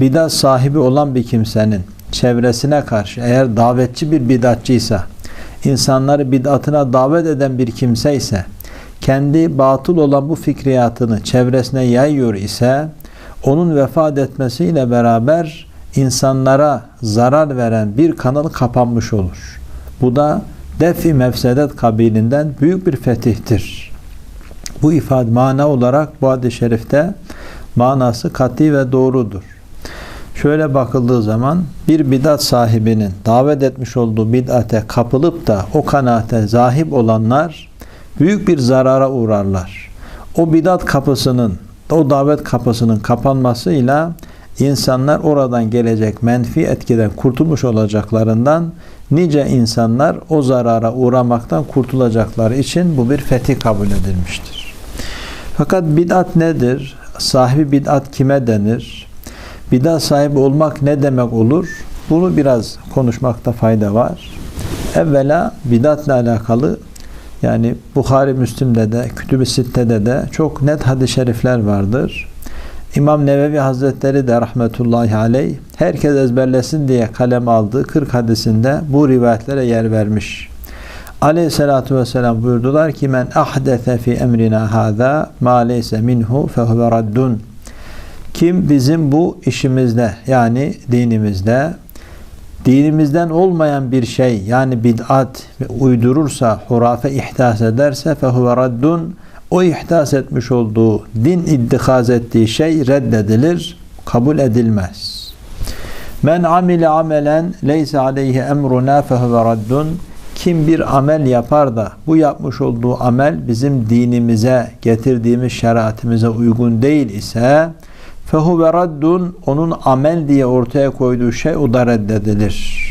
bidat sahibi olan bir kimsenin çevresine karşı eğer davetçi bir bidatçıysa, insanları bid'atına davet eden bir kimse ise, kendi batıl olan bu fikriyatını çevresine yayıyor ise, onun vefat etmesiyle beraber insanlara zarar veren bir kanal kapanmış olur. Bu da defi mefsedet kabilinden büyük bir fetihtir. Bu ifade mana olarak bu hadis-i şerifte manası kat'i ve doğrudur. Şöyle bakıldığı zaman bir bidat sahibinin davet etmiş olduğu bid'ate kapılıp da o kanaate zahip olanlar büyük bir zarara uğrarlar. O bidat kapısının, o davet kapısının kapanmasıyla insanlar oradan gelecek menfi etkiden kurtulmuş olacaklarından nice insanlar o zarara uğramaktan kurtulacakları için bu bir fetih kabul edilmiştir. Fakat bid'at nedir? Sahibi bid'at kime denir? Bid'at sahibi olmak ne demek olur? Bunu biraz konuşmakta fayda var. Evvela bid'atla alakalı yani Bukhari Müslim'de de, Kütüb-i Sitte'de de çok net hadis-i şerifler vardır. İmam Nevevi Hazretleri de rahmetullahi aleyh herkes ezberlesin diye kalem aldığı 40 hadisinde bu rivayetlere yer vermiş. Aleyhissalatu vesselam buyurdular ki men ahdese fi emrina hâzâ mâ leyse minhu fehuve raddun. Kim bizim bu işimizde yani dinimizde dinimizden olmayan bir şey yani bid'at uydurursa, hurafe ihdas ederse fehuve raddun o ihdas etmiş olduğu din iddihaz ettiği şey reddedilir, kabul edilmez. Men amile amelen leyse aleyhi emruna fehuve raddun kim bir amel yapar da bu yapmış olduğu amel bizim dinimize getirdiğimiz şeriatimize uygun değil ise fehuve raddun onun amel diye ortaya koyduğu şey o da reddedilir.